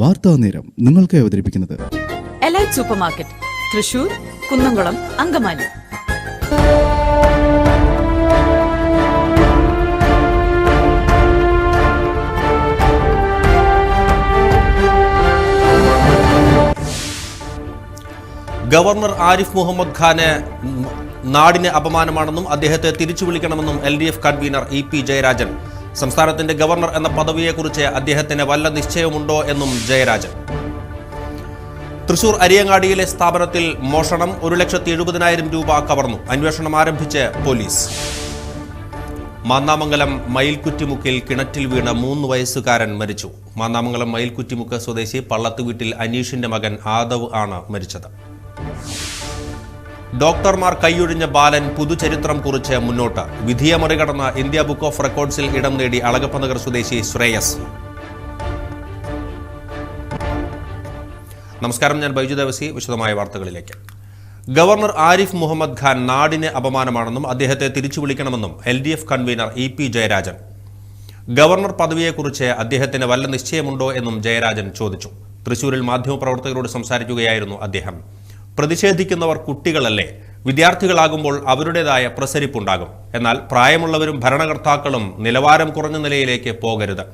വാർത്താ നേരം നിങ്ങൾക്ക് അവതരിപ്പിക്കുന്നത്. Elite supermarket Thrissur Kunnamkulam Angamaly. Governor Arif Muhammad Khan നാടിന് അപമാനമാണെന്നും അദ്ദേഹത്തെ തിരിച്ചു വിളിക്കണമെന്നും L D F convener E P Jayarajan. സംസ്ഥാനത്തിന്റെ ഗവർണർ എന്ന പദവിയെക്കുറിച്ച് അദ്ദേഹത്തിന് വല്ല നിശ്ചയമുണ്ടോ എന്നും ജയരാജൻ. തൃശൂർ അരിയങ്ങാടിയിലെ സ്ഥാപനത്തിൽ മോഷണം ഒരു ലക്ഷത്തി എഴുപതിനായിരം രൂപ കവർന്നു. അന്വേഷണം ആരംഭിച്ച് പോലീസ്. മാന്നാമംഗലം മയിൽക്കുറ്റിമുക്കിൽ കിണറ്റിൽ വീണ മൂന്ന് വയസ്സുകാരൻ മരിച്ചു. മാന്നാമംഗലം മയിൽക്കുറ്റിമുക്ക് സ്വദേശി പള്ളത്ത് വീട്ടിൽ അനീഷിന്റെ മകൻ ആദവ് ആണ് മരിച്ചത്. ഡോക്ടർമാർ കൈയൊഴിഞ്ഞ ബാലൻ പുതുചരിത്രം കുറിച്ച് മുന്നോട്ട്. വിധിയെ മറികടന്ന് ഇന്ത്യ ബുക്ക് ഓഫ് റെക്കോർഡ്സിൽ ഇടം നേടി അളഗപ്പനഗർ സ്വദേശി ശ്രേയസ്. നമസ്കാരം ഞാൻ ബൈജു ദേവസി. വിശദമായ വാർത്തകളിലേക്ക്. ഗവർണർ ആരിഫ് മുഹമ്മദ് ഖാൻ നാടിന് അപമാനമാണെന്നും അദ്ദേഹത്തെ തിരിച്ചു വിളിക്കണമെന്നും L D F convener E P Jayarajan. Governor പദവിയെക്കുറിച്ച് അദ്ദേഹത്തിന് വല്ല നിശ്ചയമുണ്ടോ എന്നും ജയരാജൻ ചോദിച്ചു. തൃശൂരിൽ മാധ്യമപ്രവർത്തകരോട് സംസാരിക്കുകയായിരുന്നു അദ്ദേഹം. പ്രതിഷേധിക്കുന്നവർ കുട്ടികളല്ലേ? വിദ്യാർത്ഥികളാകുമ്പോൾ അവരുടേതായ പ്രസരിപ്പുണ്ടാകും. എന്നാൽ പ്രായമുള്ളവരും ഭരണകർത്താക്കളും നിലവാരം കുറഞ്ഞ നിലയിലേക്ക് പോകരുത്.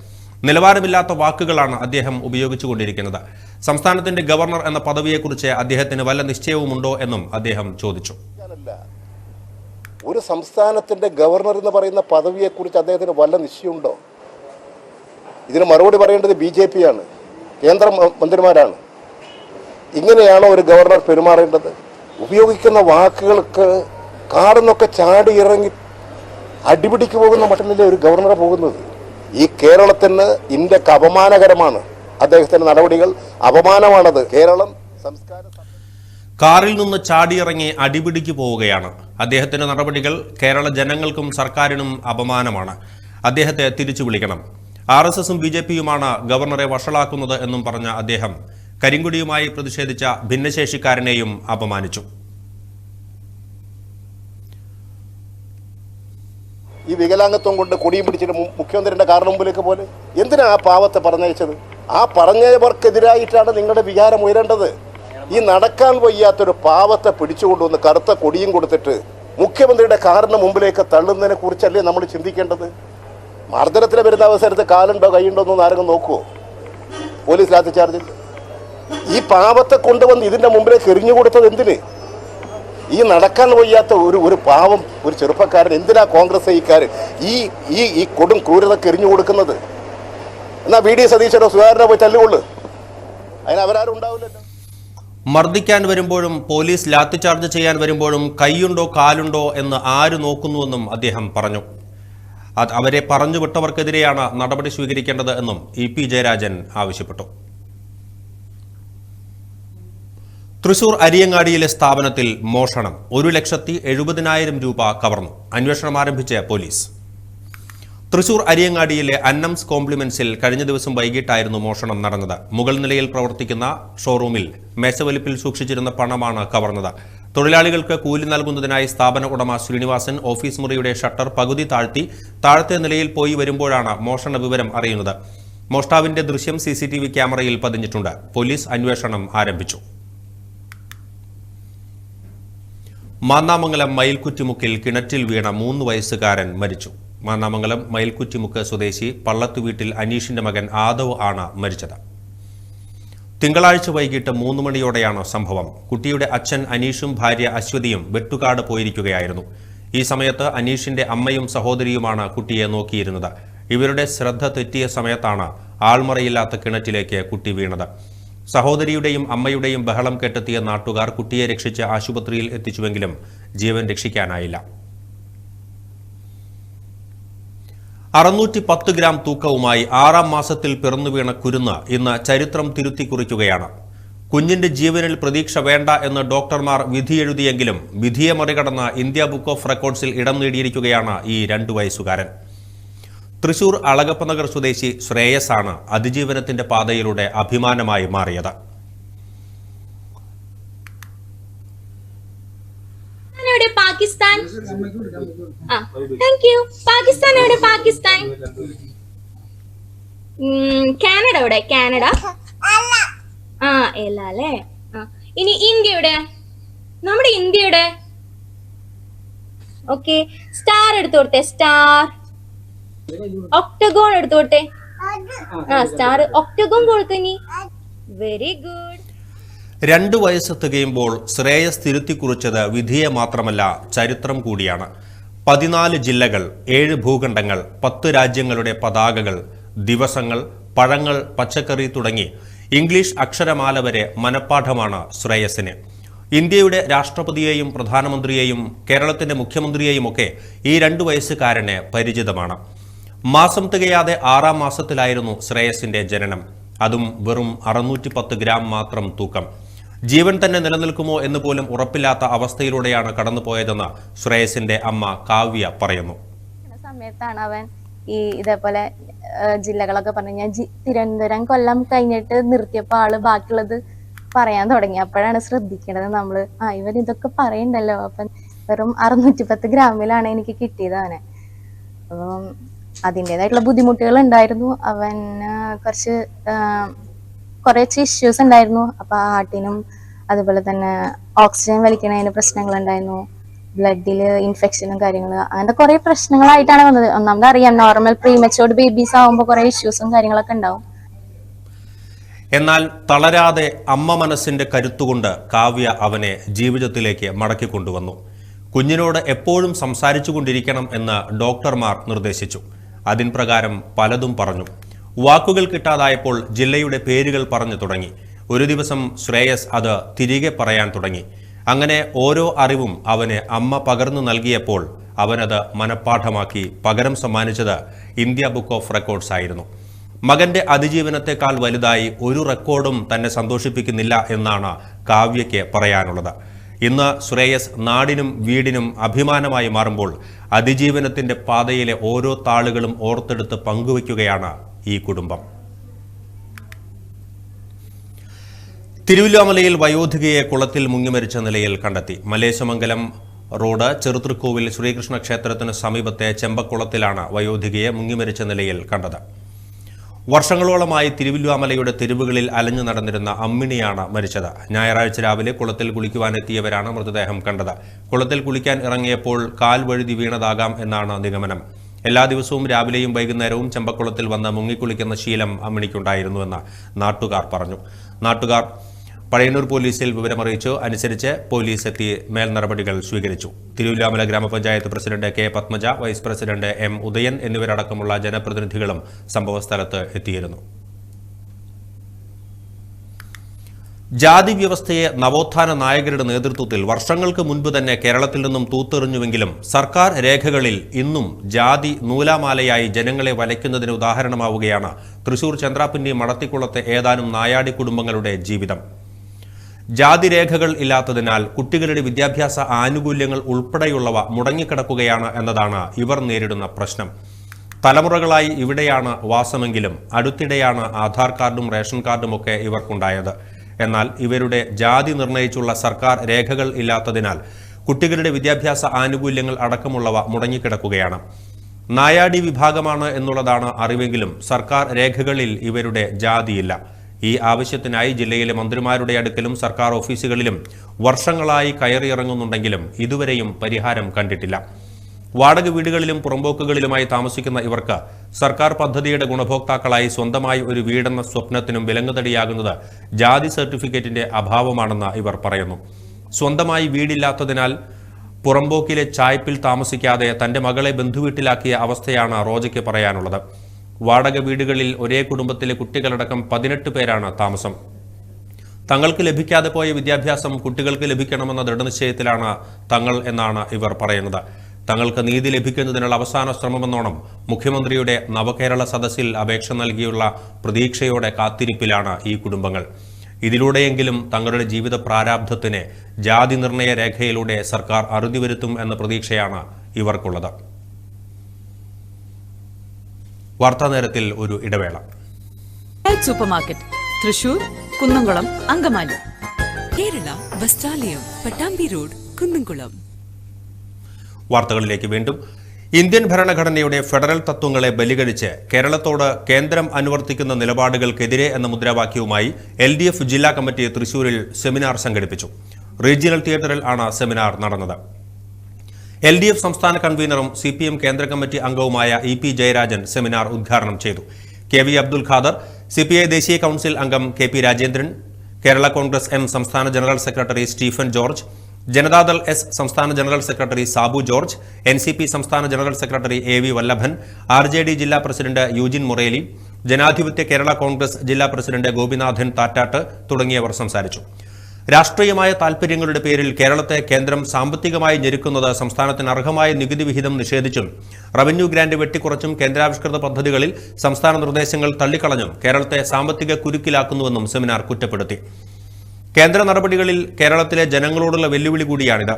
നിലവാരമില്ലാത്ത വാക്കുകളാണ് അദ്ദേഹം ഉപയോഗിച്ചുകൊണ്ടിരിക്കുന്നത്. സംസ്ഥാനത്തിന്റെ ഗവർണർ എന്ന പദവിയെക്കുറിച്ച് അദ്ദേഹത്തിന് വല്ല നിശ്ചയവുമുണ്ടോ എന്നും അദ്ദേഹം ചോദിച്ചു. ഒരു സംസ്ഥാനത്തിന്റെ ഗവർണർ എന്ന് പറയുന്ന പദവിയെക്കുറിച്ച് അദ്ദേഹത്തിന് വല്ല നിശ്ചയമുണ്ടോ? ഇതിന് മറുപടി പറയേണ്ടത് ബി ജെ പി ആണ്. കേന്ദ്ര മന്ത്രിമാരാണ്. ഇങ്ങനെയാണോ ഒരു ഗവർണർ പെരുമാറേണ്ടത്? ഉപയോഗിക്കുന്ന വാക്കുകൾക്ക് കാടുന്നൊക്കെ ചാടി ഇറങ്ങി അടിപിടിക്ക് പോകുന്ന മട്ടിലല്ലേ ഒരു ഗവർണർ പോകുന്നത്. ഈ കേരളത്തിന് ഇന്ത്യയ്ക്ക് അപമാനകരമാണ് അദ്ദേഹത്തിന്റെ നടപടികൾ. അപമാനമാണത്. കേരളം സംസ്കാര കാറിൽ നിന്ന് ചാടിയിറങ്ങി അടിപിടിക്ക് പോവുകയാണ്. അദ്ദേഹത്തിന്റെ നടപടികൾ കേരള ജനങ്ങൾക്കും സർക്കാരിനും അപമാനമാണ്. അദ്ദേഹത്തെ തിരിച്ചു വിളിക്കണം. ആർ എസ് എസും ബി ജെ പിയുമാണ് ഗവർണറെ വഷളാക്കുന്നത് എന്നും പറഞ്ഞ അദ്ദേഹം. കരിങ്കുടിയുമായി പ്രതിഷേധിച്ച ഭിന്നശേഷിക്കാരനെയും അപമാനിച്ചു. ഈ വികലാംഗത്വം കൊണ്ട് കൊടിയും പിടിച്ചിട്ട് മുഖ്യമന്ത്രിയുടെ കാറിന് മുമ്പിലേക്ക് പോലെ എന്തിനാണ് ആ പാവത്തെ പറഞ്ഞയച്ചത്? ആ പറഞ്ഞവർക്കെതിരായിട്ടാണ് നിങ്ങളുടെ വികാരം ഉയരേണ്ടത്. ഈ നടക്കാൻ വയ്യാത്തൊരു പാവത്തെ പിടിച്ചുകൊണ്ടുവന്ന് കറുത്ത കൊടിയും കൊടുത്തിട്ട് മുഖ്യമന്ത്രിയുടെ കാറിന് മുമ്പിലേക്ക് തള്ളുന്നതിനെ കുറിച്ചല്ലേ നമ്മൾ ചിന്തിക്കേണ്ടത്? മർദ്ദനത്തിന് വരുന്ന അവസരത്ത് കാലുണ്ടോ കൈയുണ്ടോ എന്നൊന്നും ആരെങ്കിലും നോക്കുമോ പോലീസ് ലാത്തി ചാർജിൽ? ഈ പാപത്തെ കൊണ്ടുവന്ന് ഇതിന്റെ മുമ്പിലേക്ക് എറിഞ്ഞു കൊടുത്തത് എന്തിന്? ഈ നടക്കാൻ വയ്യാത്ത ഒരു ഒരു പാവം ഒരു ചെറുപ്പക്കാരൻ എന്തിനാ കോൺഗ്രസ് ഈക്കാർ ഈ ഈ ഈ കൊടും ക്രൂരതക്ക് എറിഞ്ഞു കൊടുക്കുന്നത്. എന്നാ വി ഡി സതീശനോ സുധാകരനോ പോയി തല്ലുകൊള്ളു. അതിന് അവരാരും ഉണ്ടാവില്ലല്ലോ. മർദ്ദിക്കാൻ വരുമ്പോഴും പോലീസ് ലാത്തിചാർജ് ചെയ്യാൻ വരുമ്പോഴും കൈയുണ്ടോ കാലുണ്ടോ എന്ന് ആര് നോക്കുന്നുവെന്നും അദ്ദേഹം പറഞ്ഞു. അവരെ പറഞ്ഞു വിട്ടവർക്കെതിരെയാണ് നടപടി സ്വീകരിക്കേണ്ടത് എന്നും ഇ പി ജയരാജൻ ആവശ്യപ്പെട്ടു. തൃശൂർ അരിയങ്ങാടിയിലെ സ്ഥാപനത്തിൽ മോഷണം ഒരു ലക്ഷത്തി എഴുപതിനായിരം രൂപ കവർന്നു. അന്വേഷണം ആരംഭിച്ച പോലീസ്. തൃശൂർ അരിയങ്ങാടിയിലെ അന്നംസ് കോംപ്ലിമെന്റ്സിൽ കഴിഞ്ഞ ദിവസം വൈകിട്ടായിരുന്നു മോഷണം നടന്നത്. മുകൾ നിലയിൽ പ്രവർത്തിക്കുന്ന ഷോറൂമിൽ മേശവലിപ്പിൽ സൂക്ഷിച്ചിരുന്ന പണമാണ് കവർന്നത്. തൊഴിലാളികൾക്ക് കൂലി നൽകുന്നതിനായി സ്ഥാപന ഉടമ ശ്രീനിവാസൻ ഓഫീസ് മുറിയുടെ ഷട്ടർ പകുതി താഴ്ത്തി താഴത്തെ നിലയിൽ പോയി വരുമ്പോഴാണ് മോഷണ വിവരം അറിയുന്നത്. മോഷ്ടാവിന്റെ ദൃശ്യം സി ക്യാമറയിൽ പതിഞ്ഞിട്ടുണ്ട്. പോലീസ് അന്വേഷണം ആരംഭിച്ചു. മാന്നാമംഗലം മയിൽക്കുറ്റിമുക്കിൽ കിണറ്റിൽ വീണ മൂന്ന് വയസ്സുകാരൻ മരിച്ചു. മാന്നാമംഗലം മയിൽക്കുറ്റിമുക്ക് സ്വദേശി പള്ളത്തു വീട്ടിൽ അനീഷിന്റെ മകൻ ആദവ് ആണ് മരിച്ചത്. തിങ്കളാഴ്ച വൈകിട്ട് മൂന്ന് മണിയോടെയാണ് സംഭവം. കുട്ടിയുടെ അച്ഛൻ അനീഷും ഭാര്യ അശ്വതിയും വെട്ടുകാട് പോയിരിക്കുകയായിരുന്നു. ഈ സമയത്ത് അനീഷിന്റെ അമ്മയും സഹോദരിയുമാണ് കുട്ടിയെ നോക്കിയിരുന്നത്. ഇവരുടെ ശ്രദ്ധ തെറ്റിയ സമയത്താണ് ആൾമറയില്ലാത്ത കിണറ്റിലേക്ക് കുട്ടി വീണത്. സഹോദരിയുടെയും അമ്മയുടെയും ബഹളം കെട്ടെത്തിയ നാട്ടുകാർ കുട്ടിയെ രക്ഷിച്ച് ആശുപത്രിയിൽ എത്തിച്ചുവെങ്കിലും ജീവൻ രക്ഷിക്കാനായില്ല. അറുന്നൂറ്റി പത്ത് ഗ്രാം തൂക്കവുമായി ആറാം മാസത്തിൽ പിറന്നു വീണ കുരുന്ന് ഇന്ന് ചരിത്രം തിരുത്തി കുറിക്കുകയാണ് കുഞ്ഞിന്റെ ജീവനിൽ പ്രതീക്ഷ വേണ്ട എന്ന് ഡോക്ടർമാർ വിധിയെഴുതിയെങ്കിലും വിധിയെ മറികടന്ന് ഇന്ത്യ ബുക്ക് ഓഫ് റെക്കോർഡ്സിൽ ഇടം നേടിയിരിക്കുകയാണ് ഈ രണ്ടു വയസ്സുകാരൻ. തൃശൂർ അളകപ്പനഗർ സ്വദേശി ശ്രേയസാണ് അതിജീവനത്തിന്റെ പാതയിലൂടെ അഭിമാനമായി മാറിയത്. പാകിസ്ഥാൻ താങ്ക് യു പാകിസ്ഥാൻ എവിടെ പാകിസ്ഥാൻ. കാനഡ എവിടെ? കാനഡ? ആ എല അല്ലേ ഇനി ഇന്ത്യ നമ്മുടെ ഇന്ത്യയുടെ? ഓക്കെ സ്റ്റാർ എടുത്തു കൊടുത്തേ സ്റ്റാർ ഒക്ടഗോൺ എടുത്തോട്ടെ? ആ സ്റ്റാർ ഒക്ടഗോൺ കൊടുത്തു വെരി ഗുഡ് രണ്ടു വയസ്സ് തികയുമ്പോൾ ശ്രേയസ് തിരുത്തി കുറിച്ചത് വിധിയെ മാത്രമല്ല ചരിത്രം കൂടിയാണ്. പതിനാല് ജില്ലകൾ ഏഴ് ഭൂഖണ്ഡങ്ങൾ പത്ത് രാജ്യങ്ങളുടെ പതാകകൾ ദിവസങ്ങൾ പഴങ്ങൾ പച്ചക്കറി തുടങ്ങി ഇംഗ്ലീഷ് അക്ഷരമാല വരെ മനഃപ്പാഠമാണ് ശ്രേയസിന് ഇന്ത്യയുടെ രാഷ്ട്രപതിയെയും പ്രധാനമന്ത്രിയെയും കേരളത്തിന്റെ മുഖ്യമന്ത്രിയെയും ഒക്കെ ഈ രണ്ടു വയസ്സുകാരന് പരിചിതമാണ്. മാസം തികയാതെ ആറാം മാസത്തിലായിരുന്നു ശ്രേയസിന്റെ ജനനം. അതും വെറും അറുന്നൂറ്റി പത്ത് ഗ്രാം മാത്രം തൂക്കം. ജീവൻ തന്നെ നിലനിൽക്കുമോ എന്ന് പോലും ഉറപ്പില്ലാത്ത അവസ്ഥയിലൂടെയാണ് കടന്നുപോയതെന്ന് ശ്രേയസിന്റെ അമ്മ കാവ്യ പറയുന്നു. സമയത്താണ് അവൻ ഈ ഇതേപോലെ ജില്ലകളൊക്കെ പറഞ്ഞു ഞാൻ തിരുവനന്തപുരം കൊല്ലം കഴിഞ്ഞിട്ട് നിർത്തിയപ്പോ ആൾ ബാക്കിയുള്ളത് പറയാൻ തുടങ്ങി. അപ്പോഴാണ് ശ്രദ്ധിക്കേണ്ടത് നമ്മൾ ആ ഇവർ ഇതൊക്കെ പറയണ്ടല്ലോ. അപ്പം വെറും അറുന്നൂറ്റി പത്ത് ഗ്രാമിലാണ് എനിക്ക് കിട്ടിയത് അവനെ. അപ്പം അതിന്റെതായിട്ടുള്ള ബുദ്ധിമുട്ടുകൾ ഉണ്ടായിരുന്നു അവൻ കുറച്ച് കുറച്ച് ഇഷ്യൂസ് ഉണ്ടായിരുന്നു. അപ്പൊ ഹാർട്ടിനും അതുപോലെ തന്നെ ഓക്സിജൻ വലിക്കണതിന് പ്രശ്നങ്ങൾ ഉണ്ടായിരുന്നു ബ്ലഡിൽ ഇൻഫെക്ഷനും കാര്യങ്ങളും. അങ്ങനത്തെ കുറെ പ്രശ്നങ്ങളായിട്ടാണ് വന്നത്. ഒന്നാമത് അറിയാം നോർമൽ പ്രീമച്ചോർഡ് ബേബീസ് ആവുമ്പോൾ കുറെ ഇഷ്യൂസും കാര്യങ്ങളൊക്കെ ഉണ്ടാവും. എന്നാൽ തളരാതെ അമ്മ മനസ്സിന്റെ കരുത്തുകൊണ്ട് കാവ്യ അവനെ ജീവിതത്തിലേക്ക് മടക്കി കൊണ്ടുവന്നു. കുഞ്ഞിനോട് എപ്പോഴും സംസാരിച്ചു കൊണ്ടിരിക്കണം എന്ന് ഡോക്ടർമാർ നിർദ്ദേശിച്ചു. അതിൻ പ്രകാരം പലതും പറഞ്ഞു. വാക്കുകൾ കിട്ടാതായപ്പോൾ ജില്ലയുടെ പേരുകൾ പറഞ്ഞു തുടങ്ങി. ഒരു ദിവസം ശ്രേയസ് അത് തിരികെ പറയാൻ തുടങ്ങി. അങ്ങനെ ഓരോ അറിവും അവന് അമ്മ പകർന്നു നൽകിയപ്പോൾ അവനത് മനഃപ്പാഠമാക്കി പകരം സമ്മാനിച്ചത് ഇന്ത്യ ബുക്ക് ഓഫ് റെക്കോർഡ്സ് ആയിരുന്നു. മകന്റെ അതിജീവനത്തെക്കാൾ വലുതായി ഒരു റെക്കോർഡും തന്നെ സന്തോഷിപ്പിക്കുന്നില്ല എന്നാണ് കാവ്യയ്ക്ക് പറയാനുള്ളത്. ഇന്ന് ശ്രേയസ് നാടിനും വീടിനും അഭിമാനമായി മാറുമ്പോൾ അതിജീവനത്തിന്റെ പാതയിലെ ഓരോ താളുകളും ഓർത്തെടുത്ത് പങ്കുവയ്ക്കുകയാണ് ഈ കുടുംബം. തിരുവല്ലാമലയിൽ വയോധികയെ കുളത്തിൽ മുങ്ങിമരിച്ച നിലയിൽ കണ്ടെത്തി. മലേശമംഗലം റോഡ് ചെറുതൃക്കോവിൽ ശ്രീകൃഷ്ണ ക്ഷേത്രത്തിന് സമീപത്തെ ചെമ്പക്കുളത്തിലാണ് വയോധികയെ മുങ്ങിമരിച്ച നിലയിൽ കണ്ടത്. വർഷങ്ങളോളമായി തിരുവില്ലുവാമലയുടെ തെരുവുകളിൽ അലഞ്ഞു നടന്നിരുന്ന അമ്മിണിയാണ് മരിച്ചത്. ഞായറാഴ്ച രാവിലെ കുളത്തിൽ കുളിക്കുവാനെത്തിയവരാണ് മൃതദേഹം കണ്ടത്. കുളത്തിൽ കുളിക്കാൻ ഇറങ്ങിയപ്പോൾ കാൽ വഴുതി വീണതാകാം എന്നാണ് നിഗമനം. എല്ലാ ദിവസവും രാവിലെയും വൈകുന്നേരവും ചെമ്പക്കുളത്തിൽ വന്ന് മുങ്ങിക്കുളിക്കുന്ന ശീലം അമ്മിണിക്കുണ്ടായിരുന്നുവെന്ന് നാട്ടുകാർ പറഞ്ഞു. നാട്ടുകാർ പഴയന്നൂർ പോലീസിൽ വിവരമറിയിച്ചു അനുസരിച്ച് പോലീസ് എത്തി മേൽ നടപടികൾ സ്വീകരിച്ചു. തിരുവല്ലാമല ഗ്രാമപഞ്ചായത്ത് president K Padmaja vice president M Udayan എന്നിവരടക്കമുള്ള ജനപ്രതിനിധികളും സംഭവസ്ഥലത്ത് എത്തിയിരുന്നു. ജാതി വ്യവസ്ഥയെ നവോത്ഥാന നായകരുടെ നേതൃത്വത്തിൽ വർഷങ്ങൾക്ക് മുൻപ് തന്നെ കേരളത്തിൽ നിന്നും തൂത്തെറിഞ്ഞുവെങ്കിലും സർക്കാർ രേഖകളിൽ ഇന്നും ജാതി നൂലാമാലയായി ജനങ്ങളെ വലയ്ക്കുന്നതിന് ഉദാഹരണമാവുകയാണ്. തൃശൂർ ചന്ദ്രാപ്പിന്റെ മടത്തിക്കുളത്തെ ഏതാനും നായാടി കുടുംബങ്ങളുടെ ജീവിതം. ജാതി രേഖകൾ ഇല്ലാത്തതിനാൽ കുട്ടികളുടെ വിദ്യാഭ്യാസ ആനുകൂല്യങ്ങൾ ഉൾപ്പെടെയുള്ളവ മുടങ്ങിക്കിടക്കുകയാണ് എന്നതാണ് ഇവർ നേരിടുന്ന പ്രശ്നം. തലമുറകളായി ഇവിടെയാണ് വാസമെങ്കിലും അടുത്തിടെയാണ് ആധാർ കാർഡും റേഷൻ കാർഡും ഒക്കെ ഇവർക്കുണ്ടായത്. എന്നാൽ ഇവരുടെ ജാതി നിർണയിച്ചുള്ള സർക്കാർ രേഖകൾ ഇല്ലാത്തതിനാൽ കുട്ടികളുടെ വിദ്യാഭ്യാസ ആനുകൂല്യങ്ങൾ അടക്കമുള്ളവ മുടങ്ങിക്കിടക്കുകയാണ്. നായാടി വിഭാഗമാണ് എന്നുള്ളതാണ് അറിവെങ്കിലും സർക്കാർ രേഖകളിൽ ഇവരുടെ ജാതിയില്ല. ഈ ആവശ്യത്തിനായി ജില്ലയിലെ മന്ത്രിമാരുടെ അടുക്കലും സർക്കാർ ഓഫീസുകളിലും വർഷങ്ങളായി കയറിയിറങ്ങുന്നുണ്ടെങ്കിലും ഇതുവരെയും പരിഹാരം കണ്ടിട്ടില്ല. വാടക വീടുകളിലും പുറമ്പോക്കുകളിലുമായി താമസിക്കുന്ന ഇവർക്ക് സർക്കാർ പദ്ധതിയുടെ ഗുണഭോക്താക്കളായി സ്വന്തമായി ഒരു വീടെന്ന സ്വപ്നത്തിനും വിലങ്ങുതടിയാകുന്നത് ജാതി സർട്ടിഫിക്കറ്റിന്റെ അഭാവമാണെന്ന് ഇവർ പറയുന്നു. സ്വന്തമായി വീടില്ലാത്തതിനാൽ പുറമ്പോക്കിലെ ചായ്പിൽ താമസിക്കാതെ തന്റെ മകളെ ബന്ധുവീട്ടിലാക്കിയ അവസ്ഥയാണ് റോജയ്ക്ക് പറയാനുള്ളത്. വാടക വീടുകളിൽ ഒരേ കുടുംബത്തിലെ കുട്ടികളടക്കം പതിനെട്ട് പേരാണ് താമസം. തങ്ങൾക്ക് ലഭിക്കാതെ പോയ വിദ്യാഭ്യാസം കുട്ടികൾക്ക് ലഭിക്കണമെന്ന ദൃഢനിശ്ചയത്തിലാണ് തങ്ങൾ എന്നാണ് ഇവർ പറയുന്നത്. തങ്ങൾക്ക് നീതി ലഭിക്കുന്നതിനുള്ള അവസാന ശ്രമമെന്നോണം മുഖ്യമന്ത്രിയുടെ നവകേരള സദസ്സിൽ അപേക്ഷ നൽകിയുള്ള പ്രതീക്ഷയോടെ കാത്തിരിപ്പിലാണ് ഈ കുടുംബങ്ങൾ. ഇതിലൂടെയെങ്കിലും തങ്ങളുടെ ജീവിത പ്രാരാബ്ധത്തിന് ജാതി നിർണയ രേഖയിലൂടെ സർക്കാർ അറുതി വരുത്തും എന്ന പ്രതീക്ഷയാണ് ഇവർക്കുള്ളത്. വാർത്താനേരത്തിൽ ഒരു ഇടവേള. Super market Thrissur Kunnamkulam Angamaly. Kerala Vasthralayam Pattambi road Kunnamkulam. വാർത്തകളിലേക്ക് വീണ്ടും. ഇന്ത്യൻ ഭരണഘടനയുടെ ഫെഡറൽ തത്വങ്ങളെ ബലികഴിച്ച് കേരളത്തോട് കേന്ദ്രം അനുവർത്തിക്കുന്ന നിലപാടുകൾക്കെതിരെ എന്ന മുദ്രാവാക്യവുമായി എൽ ഡി എഫ് ജില്ലാ കമ്മിറ്റി തൃശൂരിൽ സെമിനാർ സംഘടിപ്പിച്ചു. റീജിയണൽ തിയേറ്ററിൽ ആണ് സെമിനാർ നടന്നത്. എൽ ഡി എഫ് സംസ്ഥാന കൺവീനറും സി പി എം കേന്ദ്ര കമ്മിറ്റി അംഗവുമായ ഇ പി ജയരാജൻ സെമിനാർ ഉദ്ഘാടനം ചെയ്തു. K V Abdul Khader C P I ദേശീയ കൌൺസിൽ അംഗം K P Rajendran Kerala Congress M സംസ്ഥാന general secretary Stephen George Janata Dal S സംസ്ഥാന general secretary Sabu George N C P സംസ്ഥാന general secretary A V Vallabhan R J D ജില്ലാ president Eugene മുറേലി ജനാധിപത്യ കേരള കോൺഗ്രസ് ജില്ലാ president Gopinathan താറ്റാട്ട് തുടങ്ങിയവർ സംസാരിച്ചു. രാഷ്ട്രീയമായ താൽപര്യങ്ങളുടെ പേരിൽ കേരളത്തെ കേന്ദ്രം സാമ്പത്തികമായി ഞെരുക്കുന്നത് സംസ്ഥാനത്തിന് അർഹമായ നികുതി വിഹിതം നിഷേധിച്ചും റവന്യൂ ഗ്രാന്റ് വെട്ടിക്കുറച്ചും കേന്ദ്രാവിഷ്കൃത പദ്ധതികളിൽ സംസ്ഥാന നിർദ്ദേശങ്ങൾ തള്ളിക്കളഞ്ഞും കേരളത്തെ സാമ്പത്തിക കുരുക്കിലാക്കുന്നുവെന്നും സെമിനാർ കുറ്റപ്പെടുത്തി. കേന്ദ്ര നടപടികളിൽ കേരളത്തിലെ ജനങ്ങളോടുള്ള വെല്ലുവിളി കൂടിയാണിത്.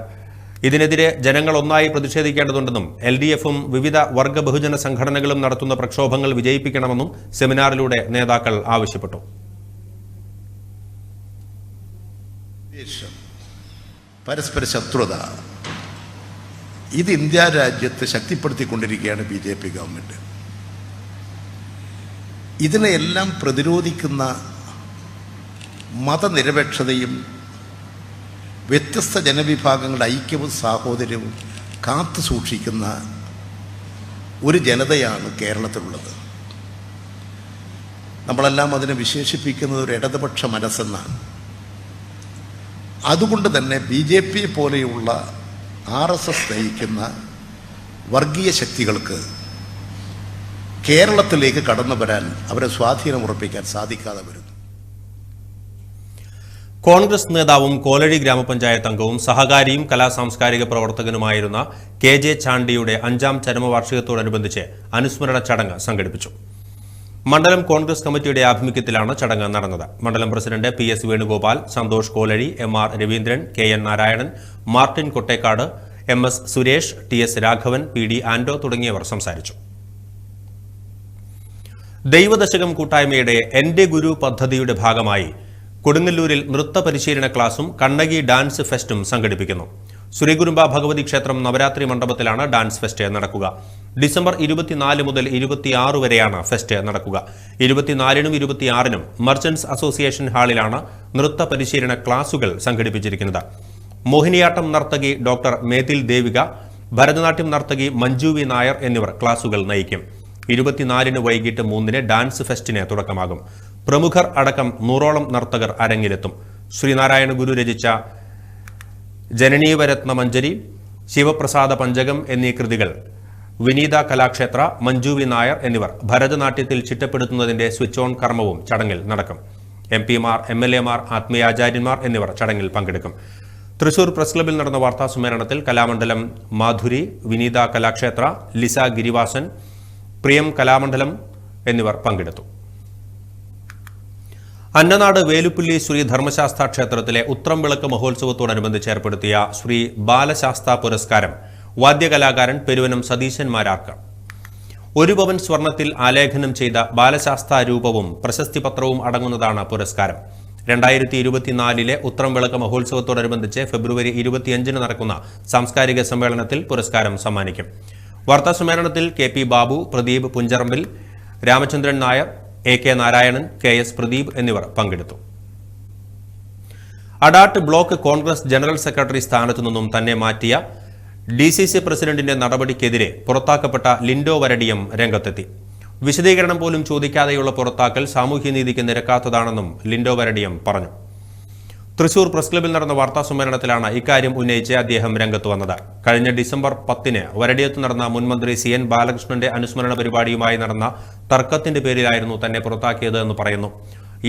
ഇതിനെതിരെ ജനങ്ങൾ ഒന്നായി പ്രതിഷേധിക്കേണ്ടതുണ്ടെന്നും എൽ ഡി എഫും വിവിധ വർഗ ബഹുജന സംഘടനകളും നടത്തുന്ന പ്രക്ഷോഭങ്ങൾ വിജയിപ്പിക്കണമെന്നും സെമിനാറിലൂടെ നേതാക്കൾ ആവശ്യപ്പെട്ടു. ദേഷ്യം പരസ്പര ശത്രുത. ഇത് ഇന്ത്യ രാജ്യത്ത് ശക്തിപ്പെടുത്തിക്കൊണ്ടിരിക്കുകയാണ് ബി ജെ പി ഗവൺമെന്റ്. ഇതിനെയെല്ലാം പ്രതിരോധിക്കുന്ന മതനിരപേക്ഷതയും വ്യത്യസ്ത ജനവിഭാഗങ്ങളുടെ ഐക്യവും സാഹോദര്യവും കാത്തു സൂക്ഷിക്കുന്ന ഒരു ജനതയാണ് കേരളത്തിലുള്ളത്. നമ്മളെല്ലാം അതിനെ വിശേഷിപ്പിക്കുന്നത് ഒരു ഇടതുപക്ഷ മനസ്സെന്നാണ്. അതുകൊണ്ട് തന്നെ ബി ജെ പി പോലെയുള്ള ആർ എസ് എസ് നയിക്കുന്ന വർഗീയ ശക്തികൾക്ക് കേരളത്തിലേക്ക് കടന്നു വരാൻ അവരെ സ്വാധീനം ഉറപ്പിക്കാൻ സാധിക്കാതെ വരുന്നു. കോൺഗ്രസ് നേതാവും കോലഴി ഗ്രാമപഞ്ചായത്ത് അംഗവും സഹകാരിയും കലാസാംസ്കാരിക പ്രവർത്തകനുമായിരുന്ന കെ ജെ ചാണ്ടിയുടെ അഞ്ചാം ചരമവാർഷികത്തോടനുബന്ധിച്ച് അനുസ്മരണ ചടങ്ങ് സംഘടിപ്പിച്ചു. മണ്ഡലം കോൺഗ്രസ് കമ്മിറ്റിയുടെ ആഭിമുഖ്യത്തിലാണ് ചടങ്ങ് നടന്നത്. മണ്ഡലം president P S Venugopal Santhosh Kolazhy M R Raveendran K N Narayanan Martin Kottekkad M S Suresh T S Raghavan P D Anto തുടങ്ങിയവർ സംസാരിച്ചു. ദൈവദശകം കൂട്ടായ്മയുടെ എന്റെ ഗുരു പദ്ധതിയുടെ ഭാഗമായി കൊടുങ്ങല്ലൂരിൽ നൃത്ത പരിശീലന ക്ലാസും കണ്ണകി ഡാൻസ് ഫെസ്റ്റും സംഘടിപ്പിക്കുന്നു. ശ്രീകുരുമ്പ ഭഗവതി ക്ഷേത്രം നവരാത്രി മണ്ഡപത്തിലാണ് ഡാൻസ് ഫെസ്റ്റ് നടക്കുക. ഡിസംബർ ഇരുപത്തിനാല് മുതൽ ഇരുപത്തിയാറ് വരെയാണ് ഫെസ്റ്റ് നടക്കുക. ഇരുപത്തിനാലിനും ഇരുപത്തിയാറിനും മർച്ചൻസ് അസോസിയേഷൻ ഹാളിലാണ് നൃത്ത പരിശീലന ക്ലാസുകൾ സംഘടിപ്പിച്ചിരിക്കുന്നത്. മോഹിനിയാട്ടം നർത്തകി ഡോക്ടർ മേതിൽ ദേവിക ഭരതനാട്യം നർത്തകി മഞ്ജു വി നായർ എന്നിവർ ക്ലാസുകൾ നയിക്കും. ഇരുപത്തിനാലിന് വൈകിട്ട് മൂന്നിന് ഡാൻസ് ഫെസ്റ്റിന് തുടക്കമാകും. പ്രമുഖർ അടക്കം നൂറോളം നർത്തകർ അരങ്ങിലെത്തും. ശ്രീനാരായണ ഗുരു രചിച്ച ജനനീവരത്ന മഞ്ജരി ശിവപ്രസാദ പഞ്ചകം എന്നീ കൃതികൾ വിനീത കലാക്ഷേത്ര മഞ്ജു വി നായർ എന്നിവർ ഭരതനാട്യത്തിൽ ചിട്ടപ്പെടുത്തുന്നതിന്റെ സ്വിച്ച് ഓൺ കർമ്മവും ചടങ്ങിൽ നടക്കും. എം പിമാർ എം എൽ എമാർ ആത്മീയാചാര്യന്മാർ എന്നിവർ ചടങ്ങിൽ പങ്കെടുക്കും. തൃശൂർ പ്രസ് ക്ലബിൽ നടന്ന വാർത്താ സമ്മേളനത്തിൽ കലാമണ്ഡലം മാധുരി വിനീത കലാക്ഷേത്ര ലിസ ഗിരിവാസൻ പ്രിയം കലാമണ്ഡലം എന്നിവർ പങ്കെടുത്തു. അന്നനാട് വേലുപ്പള്ളി ശ്രീ ധർമ്മശാസ്ത്ര ക്ഷേത്രത്തിലെ ഉത്രം വിളക്ക് മഹോത്സവത്തോടനുബന്ധിച്ച് ഏർപ്പെടുത്തിയ ശ്രീ ബാലശാസ്ത്ര പുരസ്കാരം വാദ്യകലാകാരൻ പെരുവനം സതീശന്മാരാർക്ക്. ഒരു പവൻ സ്വർണത്തിൽ ആലേഖനം ചെയ്ത ബാലശാസ്ത്ര രൂപവും പ്രശസ്തി പത്രവും അടങ്ങുന്നതാണ് പുരസ്കാരം. രണ്ടായിരത്തി ഇരുപത്തിനാലിലെ ഉത്രം വിളക്ക് മഹോത്സവത്തോടനുബന്ധിച്ച് ഫെബ്രുവരി ഇരുപത്തിയഞ്ചിന് നടക്കുന്ന സാംസ്കാരിക സമ്മേളനത്തിൽ പുരസ്കാരം സമ്മാനിക്കും. വാർത്താ സമ്മേളനത്തിൽ K P Babu Pradeep Puncharambil Ramachandran Nair A K Narayanan K S Pradeep എന്നിവർ പങ്കെടുത്തു. Adat block Congress general secretary സ്ഥാനത്തു നിന്നും തന്നെ മാറ്റിയ ഡി സി സി പ്രസിഡന്റിന്റെ നടപടിക്കെതിരെ പുറത്താക്കപ്പെട്ട ലിൻഡോ വരടിയം രംഗത്തെത്തി. വിശദീകരണം പോലും ചോദിക്കാതെയുള്ള പുറത്താക്കൽ സാമൂഹ്യനീതിക്ക് നിരക്കാത്തതാണെന്നും ലിൻഡോ വരടിയം പറഞ്ഞു. തൃശൂർ പ്രസ് ക്ലബിൽ നടന്ന വാർത്താ സമ്മേളനത്തിലാണ് ഇക്കാര്യം ഉന്നയിച്ച് അദ്ദേഹം രംഗത്ത് വന്നത്. കഴിഞ്ഞ ഡിസംബർ പത്തിന് വരടിയത്ത് നടന്ന മുൻമന്ത്രി സി എൻ ബാലകൃഷ്ണന്റെ അനുസ്മരണ പരിപാടിയുമായി നടന്ന തർക്കത്തിന്റെ പേരിലായിരുന്നു തന്നെ പുറത്താക്കിയത് എന്ന് പറയുന്നു.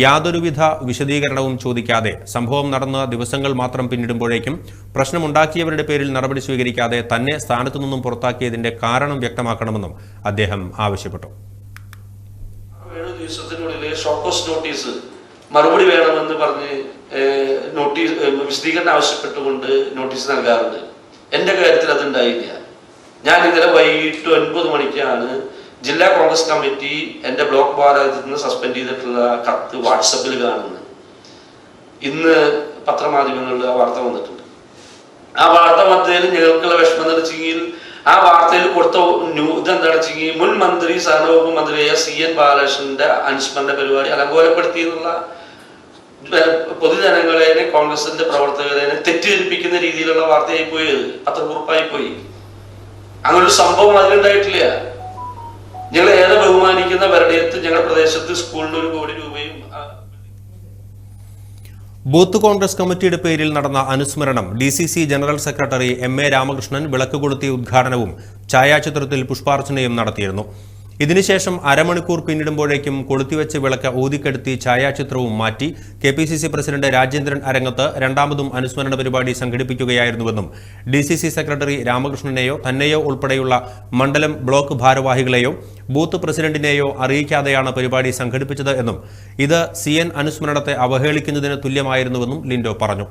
യാതൊരുവിധ വിശദീകരണവും ചോദിക്കാതെ സംഭവം നടന്ന ദിവസങ്ങൾ മാത്രം പിന്നിടുമ്പോഴേക്കും പ്രശ്നമുണ്ടാക്കിയവരുടെ പേരിൽ നടപടി സ്വീകരിക്കാതെ തന്നെ സ്ഥാനത്തു നിന്നും പുറത്താക്കിയതിന്റെ കാരണം വ്യക്തമാക്കണമെന്നും അദ്ദേഹം ആവശ്യപ്പെട്ടു. ഏഴ് ദിവസത്തിനുള്ളിൽ നോട്ടീസ് മറുപടി വേണമെന്ന് പറഞ്ഞ് നോട്ടീസ് വിശദീകരണം ആവശ്യപ്പെട്ടുകൊണ്ട് നോട്ടീസ് നൽകാറുണ്ട്. എന്റെ കാര്യത്തിൽ അതുണ്ടായില്ല. ഞാൻ ഇന്നലെ വൈകിട്ട് ഒൻപത് മണിക്കാണ് ജില്ലാ കോൺഗ്രസ് കമ്മിറ്റി എന്റെ ബ്ലോക്ക് ഭാരതത്തിൽ നിന്ന് സസ്പെൻഡ് ചെയ്തിട്ടുള്ള കത്ത് വാട്സപ്പിൽ കാണുന്നത്. ഇന്ന് പത്രമാധ്യമങ്ങളിൽ ആ വാർത്ത വന്നിട്ടുണ്ട്. ആ വാർത്ത വന്നതിൽ ഞങ്ങൾക്കുള്ള വിഷമം എന്ന് വെച്ചെങ്കിൽ ആ വാർത്തയിൽ കൊടുത്ത ന്യൂസ് ഇതെന്താണെന്ന് വെച്ചെങ്കിൽ മുൻ മന്ത്രി സഹനവകുപ്പ് മന്ത്രിയായ സി എൻ ബാലകൃഷ്ണന്റെ അനുസ്മരണ പരിപാടി അലങ്കോലപ്പെടുത്തി എന്നുള്ള ഏഹ്, പൊതുജനങ്ങളെ കോൺഗ്രസിന്റെ പ്രവർത്തകരെ തെറ്റിദ്ധരിപ്പിക്കുന്ന രീതിയിലുള്ള വാർത്തയായി പോയി അത്. പത്രക്കുറിപ്പായി പോയി അങ്ങനെ ഒരു സംഭവം അതിലുണ്ടായിട്ടില്ല. ഞങ്ങൾ ഏറെ ബഹുമാനിക്കുന്ന വരടയത്ത് ഞങ്ങളുടെ പ്രദേശത്ത് സ്കൂളിന് ഒരു കോടി രൂപയും ബൂത്ത് കോൺഗ്രസ് കമ്മിറ്റിയുടെ പേരിൽ നടന്ന അനുസ്മരണം D C C general secretary M A Ramakrishnan വിളക്ക് കൊളുത്തി ഉദ്ഘാടനവും ഛായാചിത്രത്തിൽ പുഷ്പാർച്ചനയും നടത്തിയിരുന്നു. ഇതിനുശേഷം അരമണിക്കൂർ പിന്നിടുമ്പോഴേക്കും കൊളുത്തിവെച്ച് വിളക്ക് ഊതിക്കെടുത്തി ഛായാചിത്രവും മാറ്റി K P C C president Rajendran Arangath രണ്ടാമതും അനുസ്മരണ പരിപാടി സംഘടിപ്പിക്കുകയായിരുന്നുവെന്നും ഡി സി സി സെക്രട്ടറി രാമകൃഷ്ണനെയോ തന്നെയോ ഉൾപ്പെടെയുള്ള മണ്ഡലം ബ്ലോക്ക് ഭാരവാഹികളെയോ ബൂത്ത് പ്രസിഡന്റിനെയോ അറിയിക്കാതെയാണ് പരിപാടി സംഘടിപ്പിച്ചത് എന്നും ഇത് സി എൻ അനുസ്മരണത്തെ അവഹേളിക്കുന്നതിന് തുല്യമായിരുന്നുവെന്നും ലിൻഡോ പറഞ്ഞു.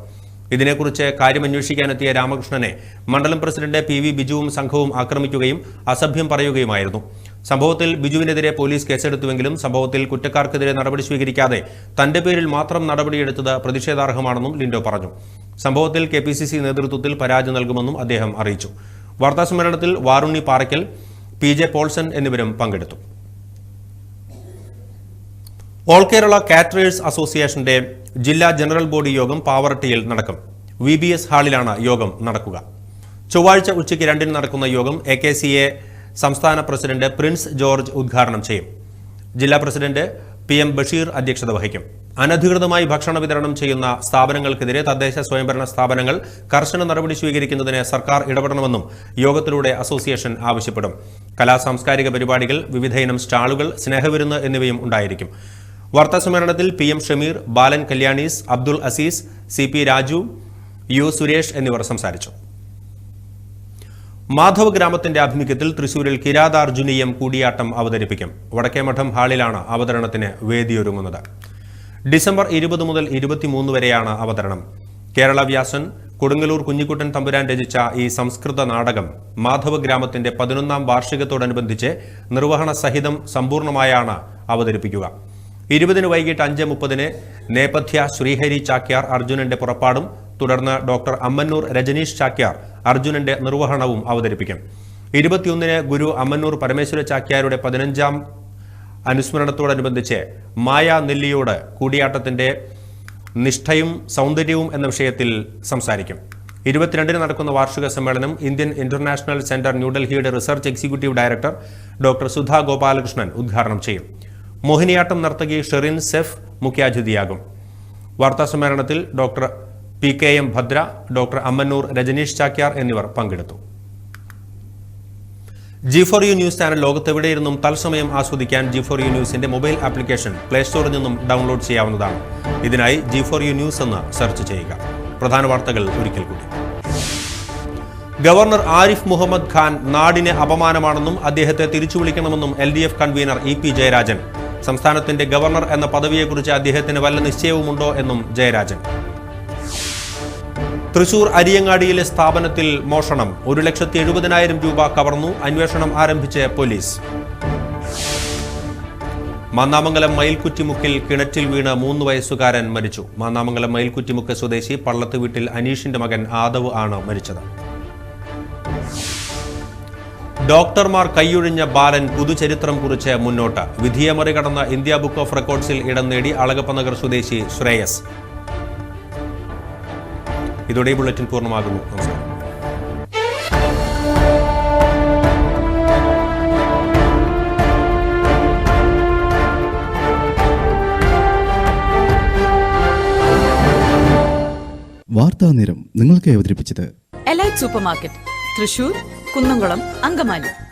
ഇതിനെക്കുറിച്ച് കാര്യമന്വേഷിക്കാനെത്തിയ രാമകൃഷ്ണനെ മണ്ഡലം പ്രസിഡന്റ് പി വി ബിജുവും സംഘവും ആക്രമിക്കുകയും അസഭ്യം പറയുകയുമായിരുന്നു. സംഭവത്തിൽ ബിജുവിനെതിരെ പോലീസ് കേസെടുത്തുവെങ്കിലും സംഭവത്തിൽ കുറ്റക്കാർക്കെതിരെ നടപടി സ്വീകരിക്കാതെ തന്റെ പേരിൽ മാത്രം നടപടിയെടുത്തത് പ്രതിഷേധാർഹമാണെന്നും ലിൻഡോ പറഞ്ഞു. സംഭവത്തിൽ കെ പി സി സി നേതൃത്വത്തിൽ പരാതി നൽകുമെന്നും അദ്ദേഹം അറിയിച്ചു. വാർത്താസമ്മേളനത്തിൽ വാറുണ്ണി പാറയ്ക്കൽ പി ജെ പോൾസൺ എന്നിവരും പങ്കെടുത്തു. ഓൾ കേരള കാറ്ററേഴ്സ് അസോസിയേഷന്റെ ജില്ലാ ജനറൽ ബോഡി യോഗം പാവറട്ടിയിൽ നടക്കും. വി ബി എസ് ഹാളിലാണ് യോഗം നടക്കുക. ചൊവ്വാഴ്ച ഉച്ചയ്ക്ക് രണ്ടിന് നടക്കുന്ന യോഗം എ കെ സി എ സംസ്ഥാന പ്രസിഡന്റ് പ്രിൻസ് ജോർജ് ഉദ്ഘാടനം ചെയ്യും. ജില്ലാ പ്രസിഡന്റ് പി എം ബഷീർ അധ്യക്ഷത വഹിക്കും. അനധികൃതമായി ഭക്ഷണ വിതരണം ചെയ്യുന്ന സ്ഥാപനങ്ങൾക്കെതിരെ തദ്ദേശ സ്വയംഭരണ സ്ഥാപനങ്ങൾ കർശന നടപടി സ്വീകരിക്കുന്നതിന് സർക്കാർ ഇടപെടണമെന്നും യോഗത്തിലൂടെ അസോസിയേഷൻ ആവശ്യപ്പെടും. കലാ സാംസ്കാരിക പരിപാടികൾ വിവിധയിനം സ്റ്റാളുകൾ സ്നേഹവിരുന്ന് എന്നിവയും ഉണ്ടായിരിക്കും. വാർത്താസമ്മേളനത്തിൽ P M Shameer Balan Kalyanis Abdul Azeez C P Raju U Suresh എന്നിവർ സംസാരിച്ചു. മാധവ് ഗ്രാമത്തിന്റെ ആഭിമുഖ്യത്തിൽ തൃശൂരിൽ കിരാതാർജുനീയം കൂടിയാട്ടം അവതരിപ്പിക്കും. വടക്കേമഠം ഹാളിലാണ് അവതരണത്തിന് വേദിയൊരുങ്ങുന്നത്. ഡിസംബർ ഇരുപത് മുതൽ ഇരുപത്തിമൂന്ന് വരെയാണ് അവതരണം. കേരള വ്യാസൻ കൊടുങ്ങല്ലൂർ കുഞ്ഞിക്കുട്ടൻ തമ്പുരാൻ രചിച്ച ഈ സംസ്കൃത നാടകം മാധവ ഗ്രാമത്തിന്റെ പതിനൊന്നാം വാർഷികത്തോടനുബന്ധിച്ച് നിർവഹണ സഹിതം സമ്പൂർണമായാണ് അവതരിപ്പിക്കുക. ഇരുപതിന് വൈകിട്ട് അഞ്ച് മുപ്പതിന് നേപഥ്യ ശ്രീഹരി ചാക്യാർ അർജുനന്റെ പുറപ്പാടും തുടർന്ന് ഡോക്ടർ അമ്മന്നൂർ രജനീഷ് ചാക്യാർ അർജുനന്റെ നിർവഹണവും അവതരിപ്പിക്കും. ഇരുപത്തിയൊന്നിന് ഗുരു അമ്മന്നൂർ പരമേശ്വര ചാക്യാരുടെ പതിനഞ്ചാം അനുസ്മരണത്തോടനുബന്ധിച്ച് മായ നെല്ലിയോട് കൂടിയാട്ടത്തിന്റെ നിഷ്ഠയും സൗന്ദര്യവും എന്ന വിഷയത്തിൽ സംസാരിക്കും. ഇരുപത്തിരണ്ടിന് നടക്കുന്ന വാർഷിക സമ്മേളനം Indian international centre ന്യൂഡൽഹിയുടെ research executive director doctor Sudha Gopalakrishnan ഉദ്ഘാടനം ചെയ്യും. മോഹിനിയാട്ടം നർത്തകി ഷെറിൻ സെഫ് മുഖ്യാതിഥിയാകും. വാർത്താസമ്മേളനത്തിൽ doctor P K M Bhadra doctor Ammannur Rajneesh Chakyar എന്നിവർ പങ്കെടുത്തു. G four U news channel ലോകത്തെവിടെയിരുന്നും തത്സമയം ആസ്വദിക്കാൻ ജി ഫോർ യു ന്യൂസിന്റെ മൊബൈൽ ആപ്ലിക്കേഷൻ പ്ലേ സ്റ്റോറിൽ നിന്നും ഡൗൺലോഡ് ചെയ്യാവുന്നതാണ്. ഇതിനായി ജി ഫോർ യു ന്യൂസ് എന്ന് സെർച്ച് ചെയ്യുക. പ്രധാന വാർത്തകൾ ഒരിക്കൽ കൂടി. ഗവർണർ ആരിഫ് മുഹമ്മദ് ഖാൻ നാടിന് അപമാനമാണെന്നും അദ്ദേഹത്തെ തിരിച്ചു വിളിക്കണമെന്നും L D F convener E P Jayarajan. സംസ്ഥാനത്തിന്റെ ഗവർണർ എന്ന പദവിയെക്കുറിച്ച് അദ്ദേഹത്തിന് വല്ല നിശ്ചയവുമുണ്ടോ എന്നും ജയരാജൻ. തൃശൂർ അരിയങ്ങാടിയിലെ സ്ഥാപനത്തിൽ മോഷണം. ഒരു ലക്ഷത്തി എഴുപതിനായിരം രൂപ കവർന്നു. അന്വേഷണം ആരംഭിച്ച പോലീസ്. മാന്നാമംഗലം മയിൽക്കുറ്റിമുക്കിൽ കിണറ്റിൽ വീണ് മൂന്ന് വയസ്സുകാരൻ മരിച്ചു. മാന്നാമംഗലം മയിൽക്കുറ്റിമുക്ക് സ്വദേശി പള്ളത്ത് വീട്ടിൽ അനീഷിന്റെ മകൻ ആദവ് ആണ് മരിച്ചത്. ഡോക്ടർമാർ കൈയൊഴിഞ്ഞ ബാലൻ പുതുചരിത്രം കുറിച്ച് മുന്നോട്ട്. വിധിയെ മറികടന്ന ഇന്ത്യ ബുക്ക് ഓഫ് റെക്കോർഡ്സിൽ ഇടം നേടി അളഗപ്പനഗർ സ്വദേശി ശ്രേയസ്. ഇതോടെ ഈ ബുള്ളറ്റിൻ പൂർണമാകുന്നു. നമസ്കാരം. വാർത്താ നേരം നിങ്ങൾക്ക് അവതരിപ്പിച്ചത് elite supermarket Thrissur Kunnamkulam Angamaly.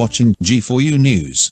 Watching G4U News.